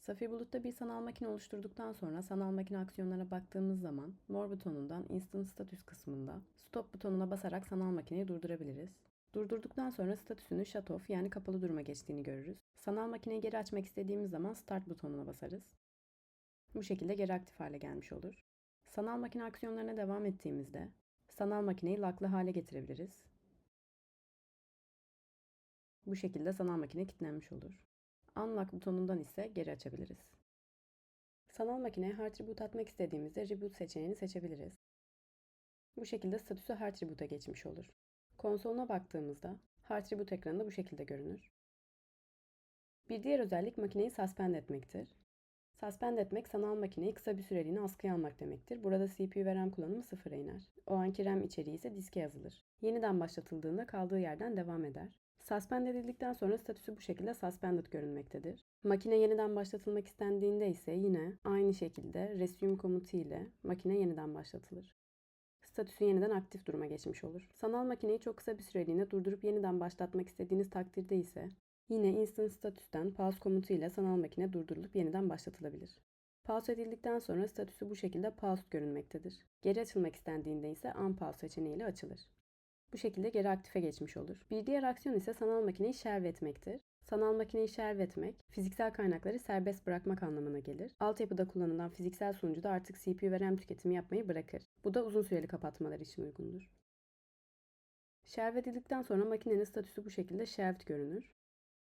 Safi Bulut'ta bir sanal makine oluşturduktan sonra sanal makine aksiyonlarına baktığımız zaman More butonundan Instant Status kısmında Stop butonuna basarak sanal makineyi durdurabiliriz. Durdurduktan sonra statüsünü shut off yani kapalı duruma geçtiğini görürüz. Sanal makineyi geri açmak istediğimiz zaman Start butonuna basarız. Bu şekilde geri aktif hale gelmiş olur. Sanal makine aksiyonlarına devam ettiğimizde sanal makineyi locklı hale getirebiliriz. Bu şekilde sanal makine kilitlenmiş olur. Unlock butonundan ise geri açabiliriz. Sanal makineye hard reboot atmak istediğimizde reboot seçeneğini seçebiliriz. Bu şekilde statüsü hard reboot'a geçmiş olur. Konsoluna baktığımızda hard reboot ekranında bu şekilde görünür. Bir diğer özellik makineyi suspend etmektir. Suspend etmek sanal makineyi kısa bir süreliğine askıya almak demektir. Burada CPU ve RAM kullanımı sıfıra iner. O anki RAM içeriği ise diske yazılır. Yeniden başlatıldığında kaldığı yerden devam eder. Suspend edildikten sonra statüsü bu şekilde suspended görünmektedir. Makine yeniden başlatılmak istendiğinde ise yine aynı şekilde resume komutu ile makine yeniden başlatılır. Statüsü yeniden aktif duruma geçmiş olur. Sanal makineyi çok kısa bir süreliğine durdurup yeniden başlatmak istediğiniz takdirde ise yine instant statüsten pause komutu ile sanal makine durdurulup yeniden başlatılabilir. Pause edildikten sonra statüsü bu şekilde paused görünmektedir. Geri açılmak istendiğinde ise unpause seçeneğiyle açılır. Bu şekilde geri aktife geçmiş olur. Bir diğer aksiyon ise sanal makineyi shelve etmektir. Sanal makineyi shelve etmek, fiziksel kaynakları serbest bırakmak anlamına gelir. Altyapıda kullanılan fiziksel sunucu da artık CPU ve RAM tüketimi yapmayı bırakır. Bu da uzun süreli kapatmalar için uygundur. Shelve edildikten sonra makinenin statüsü bu şekilde shelved görünür.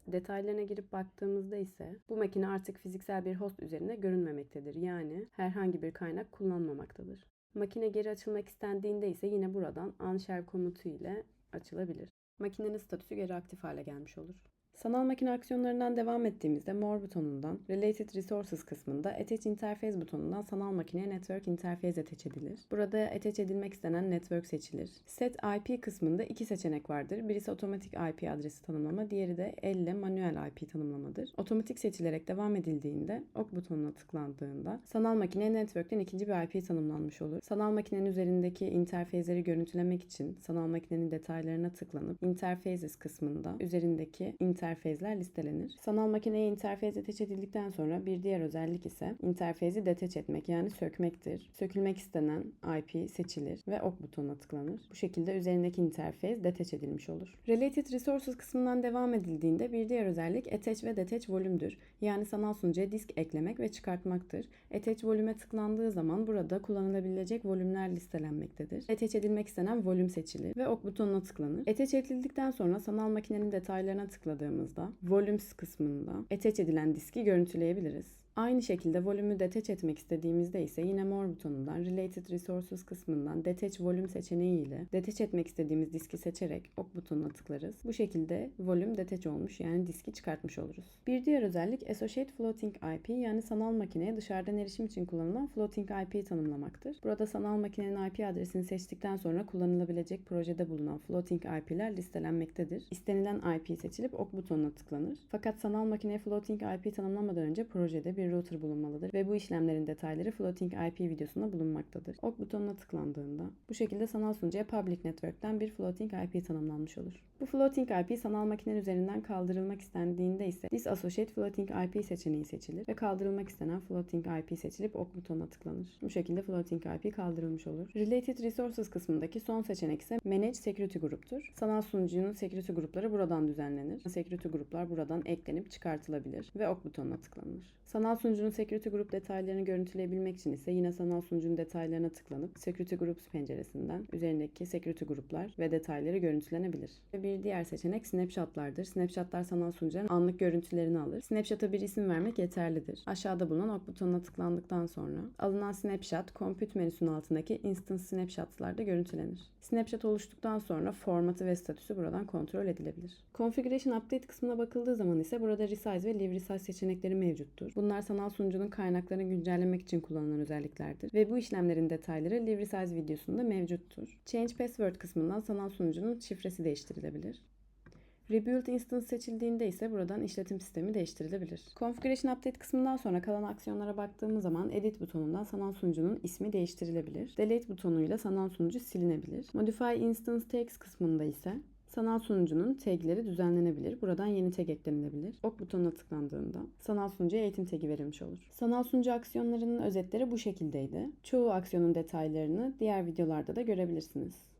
Detaylarına girip baktığımızda ise bu makine artık fiziksel bir host üzerinde görünmemektedir. Yani herhangi bir kaynak kullanmamaktadır. Makine geri açılmak istendiğinde ise yine buradan unshare komutu ile açılabilir. Makinenin statüsü geri aktif hale gelmiş olur. Sanal makine aksiyonlarından devam ettiğimizde More butonundan Related Resources kısmında Attach Interface butonundan sanal makineye Network Interface attach edilir. Burada attach edilmek istenen network seçilir. Set IP kısmında iki seçenek vardır. Birisi otomatik IP adresi tanımlama, diğeri de elle manuel IP tanımlamadır. Otomatik seçilerek devam edildiğinde ok butonuna tıklandığında sanal makineye network'ten ikinci bir IP tanımlanmış olur. Sanal makinenin üzerindeki interface'leri görüntülemek için sanal makinenin detaylarına tıklanıp Interfaces kısmında üzerindeki interface'ler listelenir. Sanal makineye interface ateş edildikten sonra bir diğer özellik ise interface'i detach etmek yani sökmektir. Sökülmek istenen IP seçilir ve ok butonuna tıklanır. Bu şekilde üzerindeki interface detach edilmiş olur. Related Resources kısmından devam edildiğinde bir diğer özellik attach ve detach volümdür. Yani sanal sunucuya disk eklemek ve çıkartmaktır. Attach volüme tıklandığı zaman burada kullanılabilecek volümler listelenmektedir. Attach edilmek istenen volüm seçilir ve ok butonuna tıklanır. Attach edildikten sonra sanal makinenin detaylarına tıkladığımızda Volumes kısmında attach edilen diski görüntüleyebiliriz. Aynı şekilde volümü detach etmek istediğimizde ise yine More butonundan Related Resources kısmından Detach Volume seçeneği ile detach etmek istediğimiz diski seçerek ok butonuna tıklarız. Bu şekilde volüm detach olmuş yani diski çıkartmış oluruz. Bir diğer özellik Associate Floating IP yani sanal makineye dışarıdan erişim için kullanılan Floating IP tanımlamaktır. Burada sanal makinenin IP adresini seçtikten sonra kullanılabilecek projede bulunan Floating IP'ler listelenmektedir. İstenilen IP seçilip ok butonuna tıklanır. Fakat sanal makineye Floating IP tanımlamadan önce projede bir router bulunmalıdır ve bu işlemlerin detayları Floating IP videosunda bulunmaktadır. Ok butonuna tıklandığında bu şekilde sanal sunucuya Public Network'ten bir Floating IP tanımlanmış olur. Bu Floating IP sanal makinenin üzerinden kaldırılmak istendiğinde ise Disassociate Floating IP seçeneği seçilir ve kaldırılmak istenen Floating IP seçilip ok butonuna tıklanır. Bu şekilde Floating IP kaldırılmış olur. Related Resources kısmındaki son seçenek ise Manage Security Group'tur. Sanal sunucunun security grupları buradan düzenlenir. Security gruplar buradan eklenip çıkartılabilir ve ok butonuna tıklanır. Sanal sunucunun security group detaylarını görüntüleyebilmek için ise yine sanal sunucunun detaylarına tıklanıp security groups penceresinden üzerindeki security gruplar ve detayları görüntülenebilir. Ve bir diğer seçenek snapshotlardır. Snapshotlar sanal sunucuların anlık görüntülerini alır. Snapshot'a bir isim vermek yeterlidir. Aşağıda bulunan ok butonuna tıklandıktan sonra alınan snapshot compute menüsünün altındaki instance snapshot'larda görüntülenir. Snapshot oluştuktan sonra formatı ve statüsü buradan kontrol edilebilir. Configuration update kısmına bakıldığı zaman ise burada resize ve leave resize seçenekleri mevcuttur. Bunlar sanal sunucunun kaynaklarını güncellemek için kullanılan özelliklerdir ve bu işlemlerin detayları Live Resize videosunda mevcuttur. Change Password kısmından sanal sunucunun şifresi değiştirilebilir. Rebuild Instance seçildiğinde ise buradan işletim sistemi değiştirilebilir. Configuration Update kısmından sonra kalan aksiyonlara baktığımız zaman Edit butonundan sanal sunucunun ismi değiştirilebilir. Delete butonuyla sanal sunucu silinebilir. Modify Instance Text kısmında ise Sanal sunucunun tagleri düzenlenebilir. Buradan yeni tag eklenebilir. Ok butonuna tıklandığında sanal sunucuya eğitim tagi verilmiş olur. Sanal sunucu aksiyonlarının özetleri bu şekildeydi. Çoğu aksiyonun detaylarını diğer videolarda da görebilirsiniz.